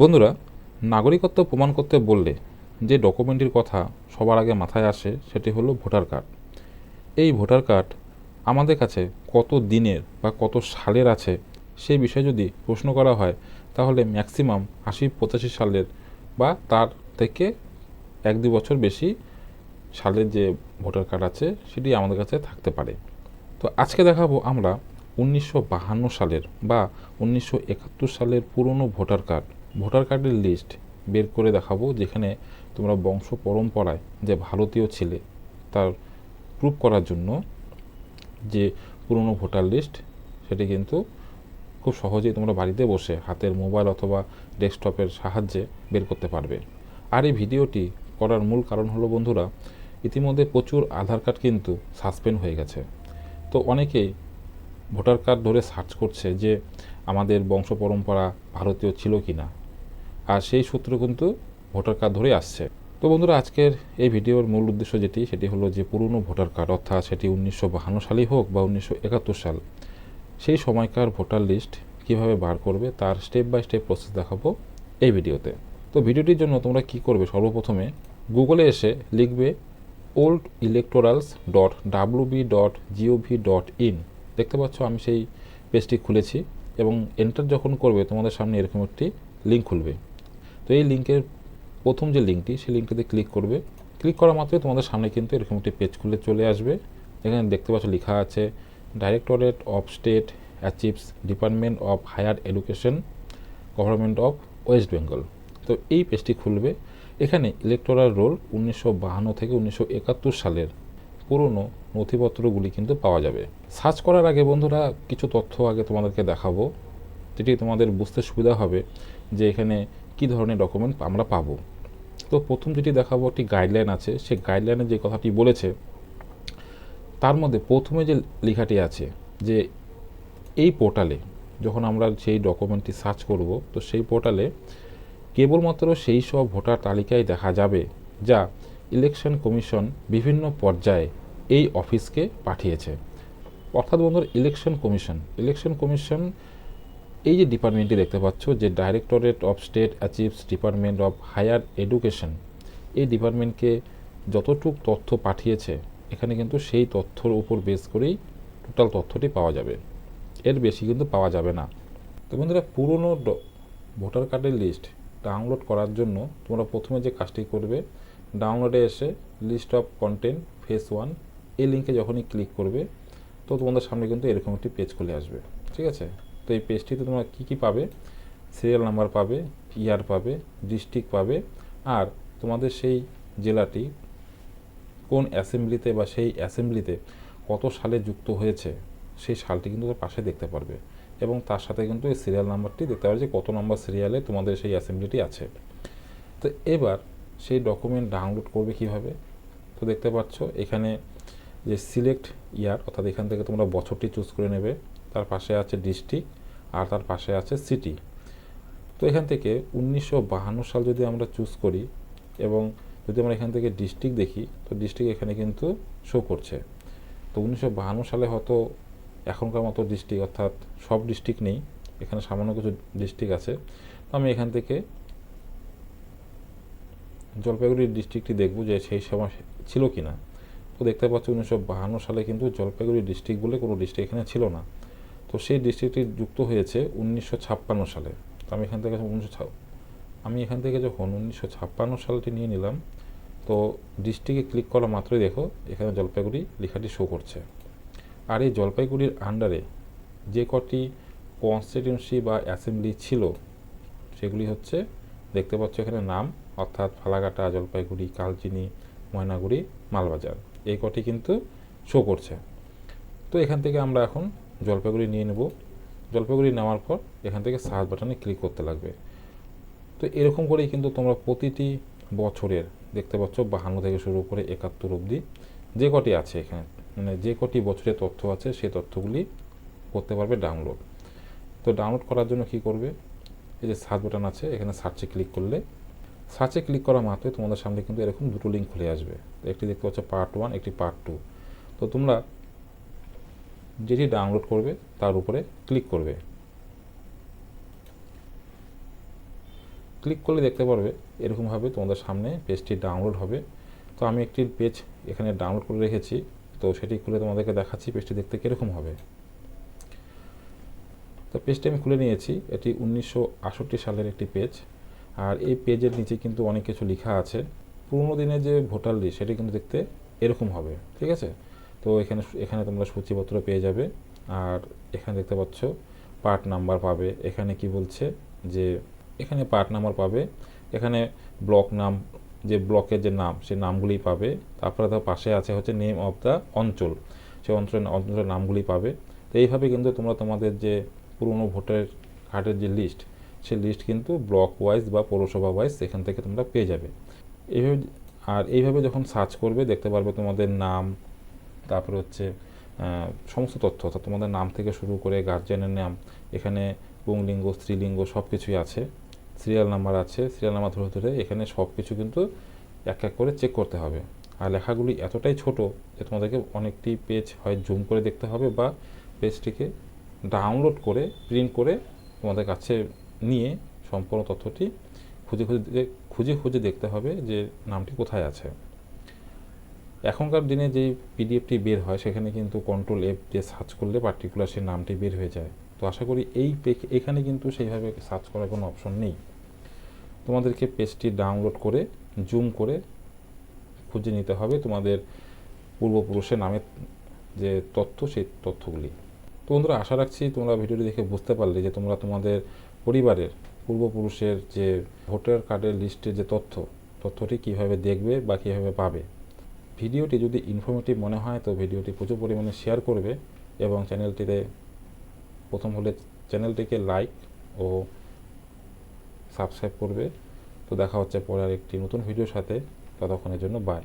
বন্ধুরা, নাগরিকত্ব প্রমাণ করতে বললে যে ডকুমেন্টটির কথা সবার আগে মাথায় আসে সেটি হলো ভোটার কার্ড এই ভোটার কার্ড আমাদের কাছে কত দিনের বা কত সালের আছে সেই বিষয়ে যদি প্রশ্ন করা হয়, তাহলে ম্যাক্সিমাম আশি পঁচাশি সালের বা তার থেকে এক দু বছর বেশি সালের যে ভোটার কার্ড আছে সেটি আমাদের কাছে থাকতে পারে। তো আজকে দেখাবো আমরা উনিশশো সালের বা উনিশশো একাত্তর সালের পুরনো ভোটার কার্ড ভোটার কার্ডের লিস্ট বের করে দেখাবো, যেখানে তোমরা বংশ পরম্পরায় যে ভারতীয় ছিলে তার প্রুফ করার জন্য যে পুরনো ভোটার লিস্ট সেটি কিন্তু খুব সহজেই তোমরা বাড়িতে বসে হাতের মোবাইল অথবা ডেস্কটপের সাহায্যে বের করতে পারবে। আর এই ভিডিওটি করার মূল কারণ হলো, বন্ধুরা, ইতিমধ্যে প্রচুর আধার কার্ড কিন্তু সাসপেন্ড হয়ে গেছে। তো অনেকেই ভোটার কার্ড ধরে সার্চ করছে যে আমাদের বংশ পরম্পরা ভারতীয় ছিল কি না আর সেই সূত্র কিন্তু ভোটার কার্ড ধরে আসছে। তো বন্ধুরা, আজকের এই ভিডিওর মূল উদ্দেশ্য যেটি, সেটি হলো যে পুরনো ভোটার কার্ড, অর্থাৎ সেটি উনিশশো বাহান্ন সালেই হোক বা উনিশশো একাত্তর সাল, সেই সময়কার ভোটার লিস্ট কীভাবে বার করবে তার স্টেপ বাই স্টেপ প্রসেস দেখাবো এই ভিডিওতে। তো ভিডিওটির জন্য তোমরা কি করবে? সর্বপ্রথমে গুগলে এসে লিখবে old electorals dot WB dot GOV dot in দেখতে পাচ্ছ, আমি সেই পেজটি খুলেছি এবং এন্টার যখন করবে, তোমাদের সামনে এরকম একটি লিঙ্ক খুলবে। তো এই লিঙ্কের প্রথম যে লিঙ্কটি, সেই লিঙ্কটিতে ক্লিক করবে। ক্লিক করা মাত্রই তোমাদের সামনে কিন্তু এরকম একটি পেজ খুলে চলে আসবে। এখানে দেখতে পাচ্ছ লেখা আছে directorate of state archives department of higher education government of West Bengal তো এই পেজটি খুলবে। এখানে ইলেকটোরাল রোল উনিশশো থেকে উনিশশো একাত্তর সালের পুরনো নথিপত্রগুলি কিন্তু পাওয়া যাবে। সার্চ করার আগে বন্ধুরা কিছু তথ্য আগে তোমাদেরকে দেখাবো। যেটি তোমাদের বুঝতে সুবিধা হবে যে এখানে কী ধরনের ডকুমেন্ট আমরা পাবো? তো প্রথম যেটি দেখাবো একটি গাইডলাইন আছে। সেই গাইডলাইনে যে কথাটি বলেছে, তার মধ্যে প্রথমে যে লেখাটি আছে যে এই পোর্টালে যখন আমরা সেই ডকুমেন্টটি সার্চ করব, তো সেই পোর্টালে কেবলমাত্র সেই সব ভোটার তালিকায় দেখা যাবে যা ইলেকশন কমিশন বিভিন্ন পর্যায়ে এই অফিসকে পাঠিয়েছে। অর্থাৎ বন্ধুরা ইলেকশন কমিশন ইলেকশন কমিশন এই যে ডিপার্টমেন্টটি দেখতে পাচ্ছ, যে directorate of state archives department of higher education এই ডিপার্টমেন্টকে যতটুক তথ্য পাঠিয়েছে, এখানে কিন্তু সেই তথ্যর উপর বেস করেই টোটাল তথ্যটি পাওয়া যাবে। এর বেশি কিন্তু পাওয়া যাবে না। তো বন্ধুরা, পুরনো ভোটার কার্ডের লিস্ট ডাউনলোড করার জন্য তোমরা প্রথমে যে কাজটি করবে ডাউনলোডে এসে list of content phase one এই লিঙ্কে যখনই ক্লিক করবে, তো তোমাদের সামনে কিন্তু এরকম একটি পেজ খুলে আসবে। ঠিক আছে? তো এই পেজটিতে তোমরা কী কী পাবে? সিরিয়াল নাম্বার পাবে ইয়ার পাবে ডিস্ট্রিক্ট পাবে, আর তোমাদের সেই জেলাটি কোন অ্যাসেম্বলিতে বা সেই অ্যাসেম্বলিতে কত সালে যুক্ত হয়েছে, সেই সালটি কিন্তু তার পাশে দেখতে পারবে। এবং তার সাথে কিন্তু এই সিরিয়াল নাম্বারটি দেখতে পারবে যে কত নম্বর সিরিয়ালে তোমাদের সেই অ্যাসেম্বলিটি আছে। তো এবার সেই ডকুমেন্ট ডাউনলোড করবে কীভাবে? তো দেখতে পাচ্ছ, এখানে যে সিলেক্ট ইয়ার অর্থাৎ এখান থেকে তোমরা বছরটি চুজ করে নেবে। তার পাশে আছে ডিস্ট্রিক্ট আর তার পাশে আছে সিটি। তো এখান থেকে উনিশশো সাল যদি আমরা চুজ করি এবং যদি আমরা এখান থেকে ডিস্ট্রিক্ট দেখি, তো ডিস্ট্রিক্ট এখানে কিন্তু শো করছে। তো উনিশশো সালে হয়তো এখনকার মতো ডিস্ট্রিক্ট, অর্থাৎ সব ডিস্ট্রিক্ট নেই, এখানে সামান্য কিছু ডিস্ট্রিক্ট আছে। তো আমি এখান থেকে জলপাইগুড়ি ডিস্ট্রিক্টটি দেখব যে সেই সময় ছিল কি না তো দেখতে পাচ্ছি উনিশশো সালে কিন্তু জলপাইগুড়ি ডিস্ট্রিক্ট বলে কোনো ডিস্ট্রিক্ট এখানে ছিল না। তো সেই ডিস্ট্রিক্টটি যুক্ত হয়েছে উনিশশো ছাপ্পান্ন সালে। তো আমি এখান থেকে উনিশশো আমি এখান থেকে যখন উনিশশো ছাপ্পান্ন সালটি নিয়ে নিলাম, তো ডিস্ট্রিক্টে ক্লিক করা মাত্রই দেখো, এখানে জলপাইগুড়ি লেখাটি শো করছে। আর এই জলপাইগুড়ির আন্ডারে যে কটি কনস্টিটিউন্সি বা অ্যাসেম্বলি ছিল, সেগুলি হচ্ছে, দেখতে পাচ্ছ এখানে নাম, অর্থাৎ ফালাকাটা, জলপাইগুড়ি, কালচিনি, ময়নাগুড়ি, মালবাজার। এই কটি কিন্তু শো করছে। তো এখান থেকে আমরা এখন জলপাইগুড়ি নিয়ে নেব। জলপাইগুড়ি নেওয়ার পর এখান থেকে সার্চ বাটনে ক্লিক করতে লাগবে। তো এরকম করেই কিন্তু তোমরা প্রতিটি বছরের দেখতে পাচ্ছ বাহান্ন থেকে শুরু করে একাত্তর অবধি যে কটি আছে এখানে মানে যে কটি বছরের তথ্য আছে সেই তথ্যগুলি করতে পারবে ডাউনলোড তো ডাউনলোড করার জন্য কি করবে? এই যে সার্চ বাটন আছে, এখানে সার্চে ক্লিক করলে সার্চে ক্লিক করা মাত্রই তোমাদের সামনে কিন্তু এরকম দুটো লিঙ্ক খুলে আসবে। একটি দেখতে পাচ্ছ পার্ট ওয়ান একটি পার্ট টু তো তোমরা যেটি ডাউনলোড করবে, তার উপরে ক্লিক করবে। ক্লিক করলে দেখতে পারবে, এরকমভাবে তোমাদের সামনে পেজটি ডাউনলোড হবে। তো আমি একটি পেজ এখানে ডাউনলোড করে রেখেছি, তো সেটি খুলে তোমাদেরকে দেখাচ্ছি পেজটি দেখতে কীরকম হবে। তো পেজটি আমি খুলে নিয়েছি, এটি উনিশশো আটষট্টি সালের একটি পেজ আর এই পেজের নিচে কিন্তু অনেক কিছু লেখা আছে। পুরোনো দিনের যে ভোটার লিস্ট সেটি কিন্তু দেখতে এরকম হবে, ঠিক আছে? তো এখানে এখানে তোমরা সূচিপত্র পেয়ে যাবে। আর এখানে দেখতে পাচ্ছ পার্ট নাম্বার পাবে। এখানে কি বলছে যে, এখানে পার্ট নাম্বার পাবে। এখানে ব্লক নাম, যে ব্লকের যে নাম সেই নামগুলি পাবে। তারপরে তার পাশে আছে হচ্ছে নেম অফ দ্য অঞ্চল। সেই অঞ্চলের অঞ্চলের নামগুলি পাবে। তো এইভাবে কিন্তু তোমরা তোমাদের যে পুরনো ভোটার কার্ডের যে লিস্ট সেই লিস্ট কিন্তু ব্লক ওয়াইজ বা পৌরসভা ওয়াইজ সেখান থেকে তোমরা পেয়ে যাবে। এইভাবে আর এইভাবে যখন সার্চ করবে, দেখতে পারবে তোমাদের নাম তারপরে হচ্ছে সমস্ত তথ্য, অর্থাৎ তোমাদের নাম থেকে শুরু করে গার্জিয়ানের নাম, এখানে পুংলিঙ্গ, স্ত্রীলিঙ্গ সব কিছুই আছে সিরিয়াল নাম্বার আছে সিরিয়াল নাম্বার ধরে ধরে এখানে সব কিছু কিন্তু এক এক করে চেক করতে হবে। আর লেখাগুলি এতটাই ছোট যে তোমাদেরকে অনেকটি পেজ হয় জুম করে দেখতে হবে বা পেজটিকে ডাউনলোড করে প্রিন্ট করে তোমাদের কাছে নিয়ে সম্পূর্ণ তথ্যটি খুঁজে খুঁজে খুঁজে খুঁজে দেখতে হবে যে নামটি কোথায় আছে। এখনকার দিনে যে পিডিএফটি বের হয়, সেখানে কিন্তু কন্ট্রোল এফ দিয়ে সার্চ করলে পার্টিকুলার সেই নামটি বের হয়ে যায়। তো আশা করি এই এখানে কিন্তু সেইভাবে সার্চ করার কোনো অপশন নেই। তোমাদেরকে পেজটি ডাউনলোড করে জুম করে খুঁজে নিতে হবে তোমাদের পূর্বপুরুষের নামের যে তথ্য, সেই তথ্যগুলি। তো বন্ধুরা, আশা রাখছি তোমরা ভিডিওটি দেখে বুঝতে পারলে যে তোমরা তোমাদের পরিবারের পূর্বপুরুষের যে ভোটার কার্ডের লিস্টের যে তথ্য, তথ্যটি কীভাবে দেখবে বা কীভাবে পাবে। ভিডিওটি যদি ইনফরমেটিভ মনে হয়, তো ভিডিওটি প্রচুর পরিমাণে শেয়ার করবে এবং চ্যানেলটিতে প্রথম হলে চ্যানেলটিকে লাইক ও সাবস্ক্রাইব করবে। তো দেখা হচ্ছে পরে আর একটি নতুন ভিডিওর সাথে। ততক্ষণের জন্য বাই